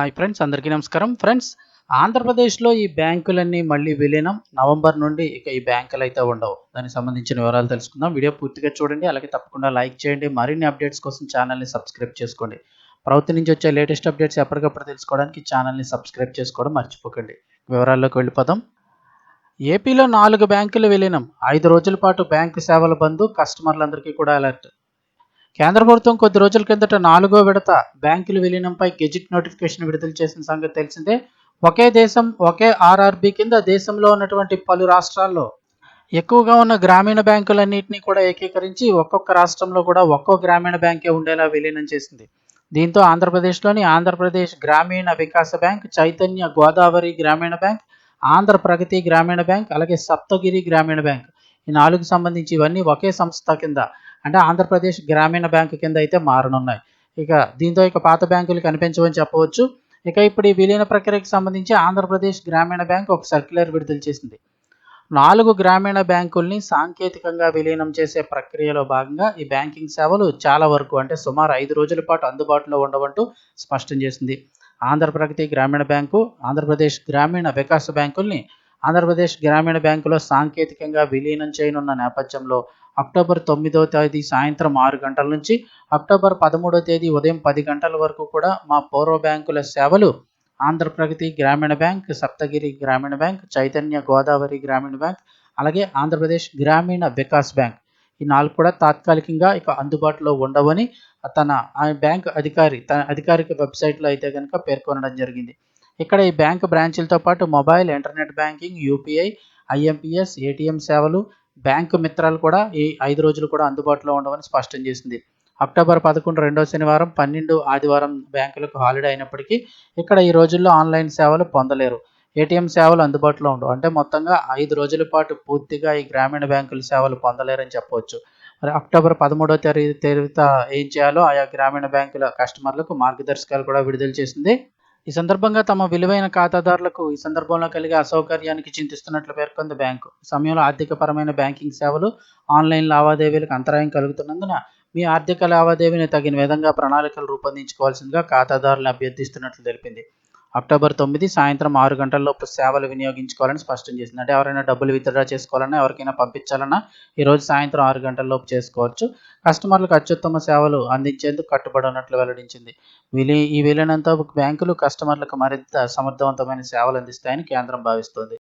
Hi friends అందరికీ నమస్కారం. Friends ఆంధ్రప్రదేశ్లో ఈ బ్యాంకులన్నీ మళ్ళీ విలీనం. నవంబర్ నుండి ఇక ఈ బ్యాంకులు అయితే ఉండవు. దానికి సంబంధించిన వివరాలు తెలుసుకుందాం. వీడియో పూర్తిగా చూడండి. అలాగే తప్పకుండా లైక్ చేయండి. మరిన్ని అప్డేట్స్ కోసం ఛానల్ని సబ్స్క్రైబ్ చేసుకోండి. ప్రభుత్వం నుంచి వచ్చే లేటెస్ట్ అప్డేట్స్ ఎప్పటికప్పుడు తెలుసుకోవడానికి ఛానల్ని సబ్స్క్రైబ్ చేసుకోవడం మర్చిపోకండి. వివరాల్లోకి వెళ్ళిపోదాం. ఏపీలో నాలుగు బ్యాంకులు విలీనం. ఐదు రోజుల పాటు బ్యాంకు సేవల బంద్. కస్టమర్లందరికీ కూడా అలర్ట్. కేంద్ర ప్రభుత్వం కొద్ది రోజుల కిందట నాలుగో విడత బ్యాంకుల విలీనంపై గెజిట్ నోటిఫికేషన్ విడుదల చేసిన సంగతి తెలిసిందే. ఒకే దేశం ఒకే ఆర్ఆర్బి కింద దేశంలో ఉన్నటువంటి పలు రాష్ట్రాల్లో ఎక్కువగా ఉన్న గ్రామీణ బ్యాంకులన్నింటినీ కూడా ఏకీకరించి ఒక్కొక్క రాష్ట్రంలో కూడా ఒక్కో గ్రామీణ బ్యాంకే ఉండేలా విలీనం చేసింది. దీంతో ఆంధ్రప్రదేశ్లోని ఆంధ్రప్రదేశ్ గ్రామీణ వికాస బ్యాంక్ చైతన్య గోదావరి గ్రామీణ బ్యాంక్ ఆంధ్ర ప్రగతి గ్రామీణ బ్యాంక్ అలాగే సప్తగిరి గ్రామీణ బ్యాంక్ ఈ నాలుగు సంబంధించి ఇవన్నీ ఒకే సంస్థ కింద అంటే ఆంధ్రప్రదేశ్ గ్రామీణ బ్యాంకు కింద అయితే మారనున్నాయి. ఇక దీంతో ఇక పాత బ్యాంకులు కనిపించవని చెప్పవచ్చు. ఇక ఇప్పుడు ఈ విలీన ప్రక్రియకు సంబంధించి ఆంధ్రప్రదేశ్ గ్రామీణ బ్యాంక్ ఒక సర్క్యులర్ విడుదల చేసింది. నాలుగు గ్రామీణ బ్యాంకుల్ని సాంకేతికంగా విలీనం చేసే ప్రక్రియలో భాగంగా ఈ బ్యాంకింగ్ సేవలు చాలా వరకు అంటే సుమారు ఐదు రోజుల పాటు అందుబాటులో ఉండవంటూ స్పష్టం చేసింది. ఆంధ్రప్రగతి గ్రామీణ బ్యాంకు ఆంధ్రప్రదేశ్ గ్రామీణ వికాస బ్యాంకుల్ని ఆంధ్రప్రదేశ్ గ్రామీణ బ్యాంకులో సాంకేతికంగా విలీనం చేయనున్న నేపథ్యంలో అక్టోబర్ తొమ్మిదవ తేదీ సాయంత్రం ఆరు గంటల నుంచి అక్టోబర్ పదమూడవ తేదీ ఉదయం పది గంటల వరకు కూడా మా పూర్వ బ్యాంకుల సేవలు ఆంధ్రప్రగతి గ్రామీణ బ్యాంక్ సప్తగిరి గ్రామీణ బ్యాంక్ చైతన్య గోదావరి గ్రామీణ బ్యాంక్ అలాగే ఆంధ్రప్రదేశ్ గ్రామీణ వికాస్ బ్యాంక్. ఈ నాలుగు కూడా తాత్కాలికంగా ఇక అందుబాటులో ఉండవని తన బ్యాంక్ అధికారి తన అధికారిక వెబ్సైట్లో అయితే కనుక పేర్కొనడం జరిగింది. ఇక్కడ ఈ బ్యాంక్ బ్రాంచీలతో పాటు mobile internet banking UPI IMPS ATM సేవలు బ్యాంకు మిత్రాలు కూడా ఈ ఐదు రోజులు కూడా అందుబాటులో ఉండవని స్పష్టం చేసింది. అక్టోబర్ పదకొండు రెండో శనివారం పన్నెండు ఆదివారం బ్యాంకులకు హాలిడే అయినప్పటికీ ఇక్కడ ఈ రోజుల్లో ఆన్లైన్ సేవలు పొందలేరు. ఏటీఎం సేవలు అందుబాటులో ఉండవు. అంటే మొత్తంగా ఐదు రోజుల పాటు పూర్తిగా ఈ గ్రామీణ బ్యాంకుల సేవలు పొందలేరని చెప్పవచ్చు. మరి అక్టోబర్ పదమూడో తేదీ తేదీత ఏం చేయాలో ఆయా గ్రామీణ బ్యాంకుల కస్టమర్లకు మార్గదర్శకాలు కూడా విడుదల చేసింది. ఈ సందర్భంగా తమ విలువైన ఖాతాదారులకు ఈ సందర్భంలో కలిగే అసౌకర్యానికి చింతిస్తున్నట్లు పేర్కొంది బ్యాంకు. సమయంలో ఆర్థికపరమైన బ్యాంకింగ్ సేవలు ఆన్లైన్ లావాదేవీలకు అంతరాయం కలుగుతున్నందున మీ ఆర్థిక లావాదేవీని తగిన విధంగా ప్రణాళికలు రూపొందించుకోవాల్సిందిగా ఖాతాదారులను అభ్యర్థిస్తున్నట్లు తెలిపింది. అక్టోబర్ తొమ్మిది సాయంత్రం ఆరు గంటలలోపు సేవలు వినియోగించుకోవాలని స్పష్టం చేసింది. అంటే ఎవరైనా డబ్బులు విత్డ్రా చేసుకోవాలన్నా ఎవరికైనా పంపించాలన్నా ఈరోజు సాయంత్రం ఆరు గంటలలోపు చేసుకోవచ్చు. కస్టమర్లకు అత్యుత్తమ సేవలు అందించేందుకు కట్టుబడి ఉన్నట్లు వెల్లడించింది. విలీ ఈ విలీనంతో బ్యాంకులు కస్టమర్లకు మరింత సమర్థవంతమైన సేవలు అందిస్తాయని కేంద్రం భావిస్తోంది.